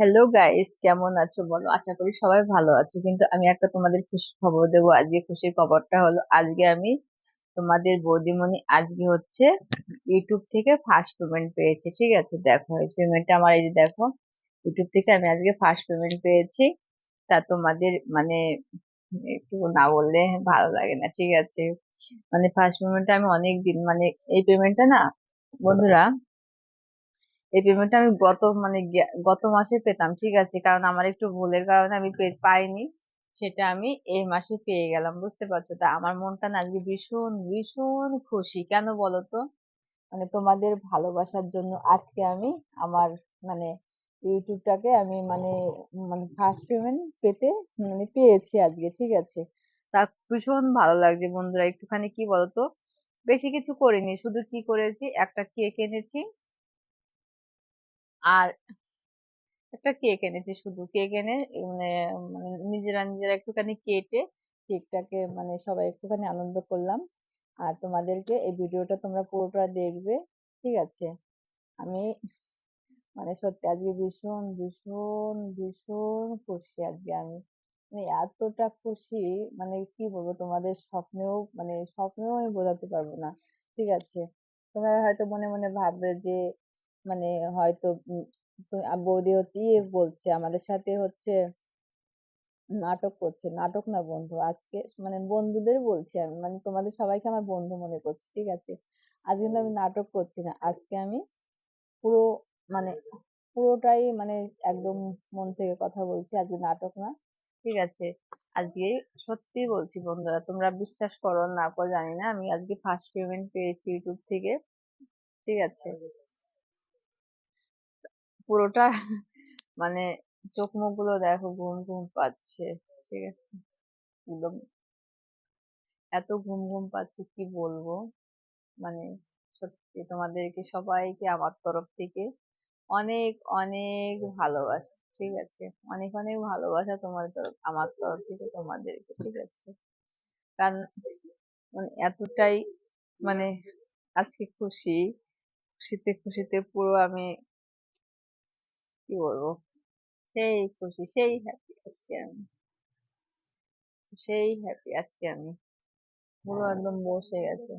Hello guys কেমন আছো বলো? আশা করি সবাই ভালো আছো। কিন্তু আমি একটা তোমাদের খুশি খবর দেবো। আজকে খুশির খবরটা হলো, আজকে আমি তোমাদের বৌদিমণি আজকে হচ্ছে ইউটিউব থেকে ফার্স্ট পেমেন্ট পেয়েছি। ঠিক আছে? দেখো, এই পেমেন্টটা আমার এই যে দেখো ইউটিউব থেকে আমি আজকে ফার্স্ট পেমেন্ট পেয়েছি। তা তোমাদের মানে একটু না বললে ভালো লাগে না, ঠিক আছে? মানে ফার্স্ট পেমেন্টটা আমি অনেক দিন মানে এই পেমেন্টটা না, বন্ধুরা এই পেমেন্টটা আমি গত মানে গত মাসে পেতাম, ঠিক আছে? কারণ আমার একটু ভুলের কারণে আমি পাইনি। সেটা আমি এই মাসে পেয়ে গেলাম, বুঝতে পারছ? তা আমার মনটা না আজকে ভীষণ ভীষণ খুশি। কেন বলো তো? মানে তোমাদের ভালোবাসার জন্য আজকে আমি আমার মানে ইউটিউবটাকে আমি মানে মানে ফার্স্ট পেমেন্ট পেতে মানে পেয়েছি আজকে, ঠিক আছে? তা ভীষণ ভালো লাগছে বন্ধুরা। একটুখানি কি বলতো? বেশি কিছু করিনি, শুধু কি করেছি? একটা কেক এনেছি। আর একটা কেক এনেছি শুধু। কেক এনে মানে মানে নিজেরা নিজেরা একটুখানি কেটে কেকটাকে মানে সবাই একটুখানি আনন্দ করলাম। আর তোমাদেরকে এই ভিডিওটা তোমরা পুরোটা দেখবে, ঠিক আছে? আমি মানে সত্যি আজকে ভীষণ ভীষণ ভীষণ খুশি আজকে আমি। মানে এতটা খুশি মানে কি বলব তোমাদের স্বপ্নেও মানে স্বপ্নেও আমি বোঝাতে পারব না, ঠিক আছে? তোমরা হয়তো মনে মনে ভাববে যে মানে হয়তো বৌদি হচ্ছে ইয়ে বলছে আমাদের সাথে হচ্ছে নাটক করছে। নাটক না বন্ধু আজকে মানে বন্ধুদের বলছি আমি মানে তোমাদের সবাইকে আমার বন্ধু মনে করছি ঠিক আছে? আজকে কিন্তু আমি নাটক করছি না আজকে আমি পুরো মানে পুরোটাই মানে একদম মন থেকে কথা বলছি আজকে নাটক না ঠিক আছে? আজকে সত্যি বলছি বন্ধুরা তোমরা বিশ্বাস করো না করো জানি না আমি আজকে ফার্স্ট পেমেন্ট পেয়েছি ইউটিউব থেকে ঠিক আছে? পুরোটা মানে চোখ মুখগুলো দেখো, ঘুম ঘুম পাচ্ছে, ঠিক আছে? এত ঘুম ঘুম পাচ্ছে, কি বলব? মানে সত্যি তোমাদেরকে সবাইকে, আমার তরফ থেকে অনেক অনেক ভালোবাসা, ঠিক আছে? অনেক অনেক ভালোবাসা তোমার তরফ আমার তরফ থেকে তোমাদেরকে, ঠিক আছে? কারণ মানে এতটাই মানে আজকে খুশি, খুশিতে খুশিতে পুরো আমি কি বলব সেই খুশি সেই হ্যাপি আজকে আমি সেই হ্যাপি আজকে আমি পুরো একদম বসে গেছে